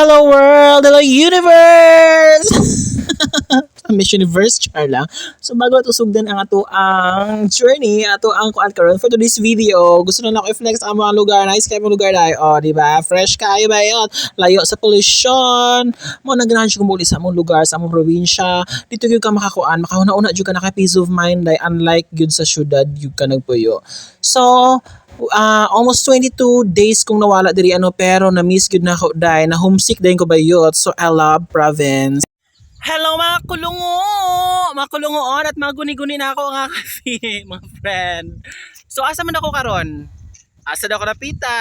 Hello world! Hello universe! Miss Universe, char lang. So bago ito sugdan ang ato ang journey, ato ang kuan karon for today's video, gusto na lang ko i-flex ang mga lugar, nice kayo mga lugar dahil, oh, di ba? Fresh kayo ba yun? Layo sa pollution. Mo na ganahan kumuli sa among lugar, sa among probinsya. Dito gyud ka makakuan, makahuna-una jud ka naka peace of mind dahil unlike gyud sa syudad, gyud ka nagpuyo. So, uh, almost 22 days kong nawala diri ano pero na miss gud na ako dai na homesick din ko ba yun so I love province Hello mga kulungo! Mga kulungoon at mga guni-guni na ako nga kasi mga friend. So asa man ako karon? Asa na ako napita?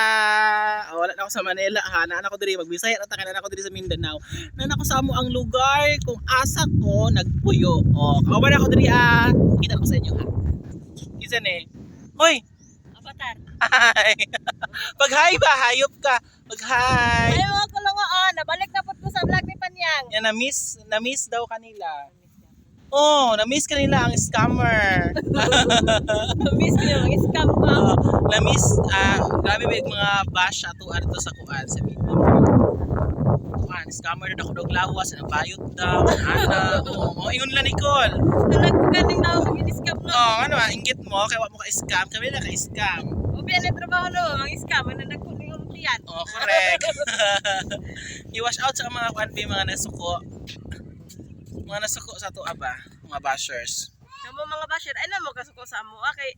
Wala na ako sa Manila ha. Naan ako diri magbisaya at na ako diri sa Mindanao. Naan ako sa amo ang lugar kung asa ko nagpuyo. Oh, kawan ako diri ah. Kita ko sa inyo ha. Isa ni. Hoy, Avatar. Hi! Pag hi ba, hayop ka. Pag hi. Ay mga kulungoon, nabalik na po ko sa vlog ni Yan, na-miss, na-miss daw kanila. Oh, na-miss kanila ang scammer. Miss ko yung scam. Oh, na-miss, ah, grabe ba yung mga bash ato ato sa kuan sa video. Kuan, scammer na ako daw lawas, nabayot daw, ana. Oh, oh, ingon lang Nicole. Galing na ako mag scam no. Oh, ano ah, inggit mo, kaya wa mo ka-scam, kami na ka-scam. Ubi na trabaho no, ang scam na nagkuning yung tiyan. Oh, correct. I-wash out sa mga kuan mga nasuko. Mga nasuko sa to aba, mga bashers. Kamo mga basher, ay na mo kasuko sa amo. Okay.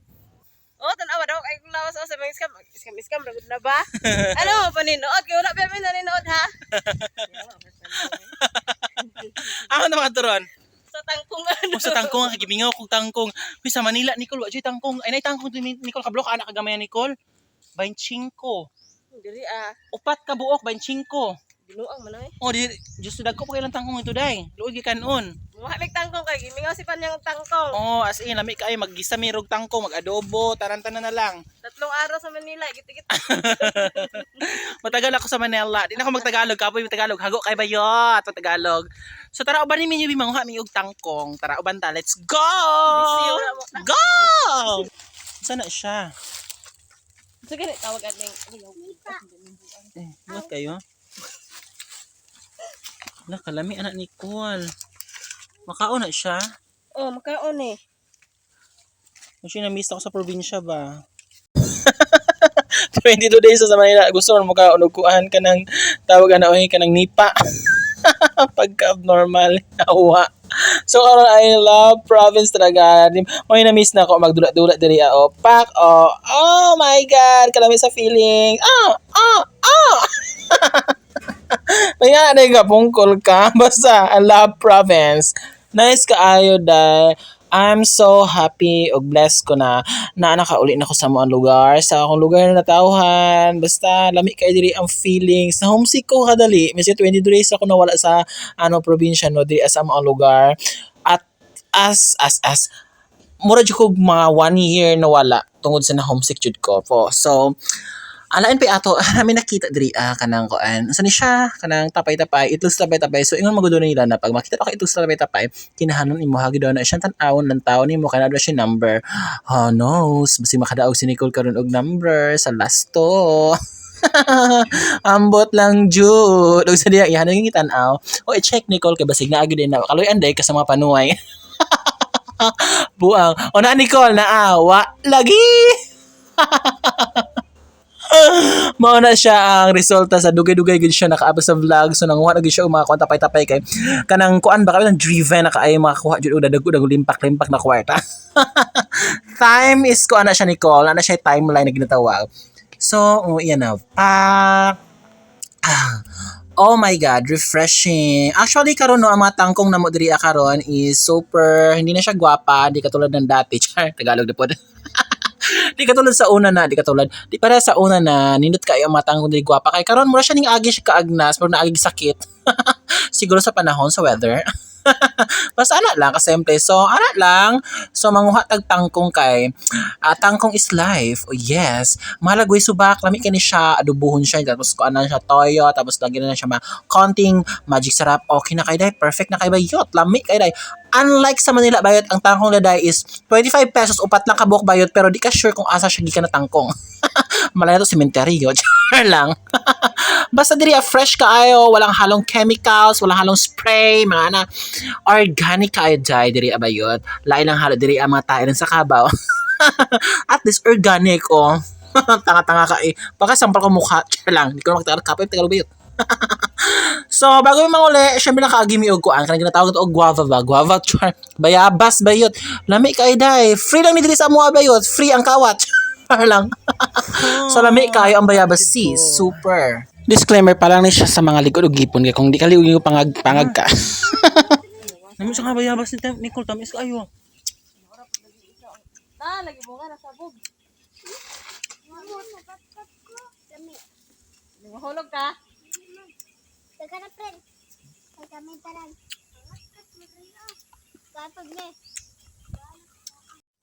Oh, tanawa daw kay kung lawas sa mga scam. Scam scam ragod na ba? ano mo paninood? Kaya wala pa may nanonood ha? Ako naman turon. Sa tangkong ano. O sa tangkong, ang kagimingaw kong tangkong. Uy, sa Manila, Nicole, wajay tangkong. Ay, nay tangkong, din, Nicole, kablok, anak kagamay Nicole. 25. Diri ah, Upat ka buok, 25. Binuang man ay. O, di, just dagko pa kailang tangkong ito, day. Luod ka kanon. Muhamig tangkong kay gimingaw si Panyang tangkong. Oo, as in, lami ka ay, mag-gisa mirog tangkong, mag-adobo, tarantanan na lang. Tatlong araw sa Manila, git-git. Matagal ako sa Manila. Di na ako magtagalog. Kapoy Tagalog. Hago kay bayot. Pag Tagalog. So tara uban ni minyo manguha mi og tangkong. Tara uban ta. Let's go! Na. Go! Sana siya. Sige, tawag ating. Eh, what kayo? Wala, kalami anak ni Cole. Makaon na siya. Oh, makaon eh. Kasi na-miss ako sa probinsya ba? 22 days sa Manila. Gusto mo makaon og kuan ka ng tawag na oy ka ng nipa. Pagka abnormal. Awa. So karon I love province talaga. May na-miss na ako magdula-dula diri ah. oh. Pak oh. Oh my god, kalami sa feeling. Ah, ah, ah. May nga na ka. Basta, I love province. Nice kaayo dahil I'm so happy o blessed ko na na nakauli na ko sa mga lugar, sa akong lugar na natawhan. Basta, lami kay diri ang feelings. Na homesick ko kadali. Kasi 22 days ako nawala sa ano probinsya no, diri sa mga lugar. At as, as, as, mura ko mga one year nawala tungod sa na homesick jud ko po. So, Alain pa ato, namin nakita diri ah, kanang koan. Sa ni siya, kanang tapay-tapay, itlog sa tapay-tapay. So ingon magudo nila na pag makita ka itlog sa tapay-tapay, kinahanon imo hagi daw na siya tan-awon ng tao nimo kana daw siya number. Oh no, basi makadaog si Nicole karon og number sa last to. Ambot lang jud. Og sa diya ihanon yung tan-aw. O i-check Nicole kay basig na agi din na. Kaloy anday ka sa mga panuway. Buang. O na Nicole na awa lagi. Mao na siya ang resulta sa dugay-dugay gid siya nakaabot sa vlog so nang wala gid siya mga kuan tapay-tapay kay kanang kuan ba kami driven na kaay makakuha jud og dadag dag limpak-limpak na kwarta. Time is kuan na siya Nicole, ana siya timeline na ginatawag. So, oh, yan na. Pa ah, Oh my God, refreshing. Actually, karon no, ang mga tangkong na mo diri karon is super, hindi na siya gwapa, di katulad ng dati. Char, Tagalog na po. Di katulad sa una na, di katulad. Di para sa una na, nindot kayo ang matang kundi gwapa. Kay karon mura siya ning agi siya kaagnas, pero naagi sakit. Siguro sa panahon, sa weather. Basta ana lang, kasimple. So, ana lang. So, manguha tag tangkong kay. ah, tangkong is life. Oh, yes. Malagoy subak. Lami ka ni siya. Adubuhon siya. Tapos, kung ano siya, toyo. Tapos, lagyan na siya ma konting magic sarap. Okay na kay day. Perfect na kay bayot. Lami kay day. Unlike sa Manila bayot, ang tangkong na day is 25 pesos upat lang kabuok bayot pero di ka sure kung asa siya gikan na tangkong. Malaya to sementeryo. Char lang. Basta diri ah, fresh kaayo, walang halong chemicals, walang halong spray, mga na organic kaayo dai diri abayot. Lain lang halo diri ang mga tayo sa kabaw. At least organic oh. Tanga-tanga ka eh. Baka sampal ko mukha. Char lang. Hindi ko makita kapay. Tagalog bayot. so, bago yung manguli, syempre nakaagimi og kuan. Kanang ginatawag ito og guava ba? Guava char. Bayabas bayot. Lami kay day. Free lang ni diri sa mga bayot. Free ang kawat. Char lang. so, lami kayo ang bayabas sis. Super. Disclaimer pa lang ni siya sa mga likod o gipon kay kung di ka liwing pangag pangag ka. Namo sa bayabas ni Nicole tamis kayo. Na, lagi mo nga nasabog. Mahulog ka? Teka na, friend. Teka, may taran. Kapag na.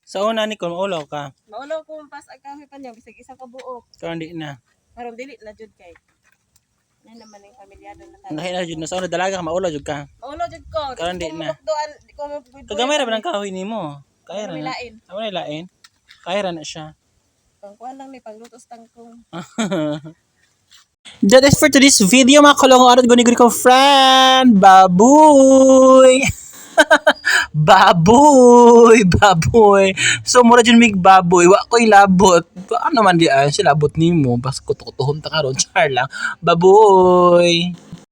Sa una Nicole maulaw ka. Maulo ko pas ang kahoy pa niya bisag isa ka buok. Pero hindi na. Karon dili na jud kay. Yan naman ang pamilyado na tayo. Dahil na jud na sa una dalaga maulaw jud ka. Maulo jud ko. Karon di na. Doan, di ko mo Kagamay ra ba ng kahoy nimo? Kaya ra na. Milain. Amo na lain. Kaya ra na siya. Kuha lang ni panglutos tangkong. That is for today's video mga kalong araw guni-guni kong friend. Baboy! baboy! Baboy! So, mura dyan mig baboy. Wa ko'y labot. Ano man di ay, si labot ni mo. Bas kutukutuhon ta karon Char lang. Baboy!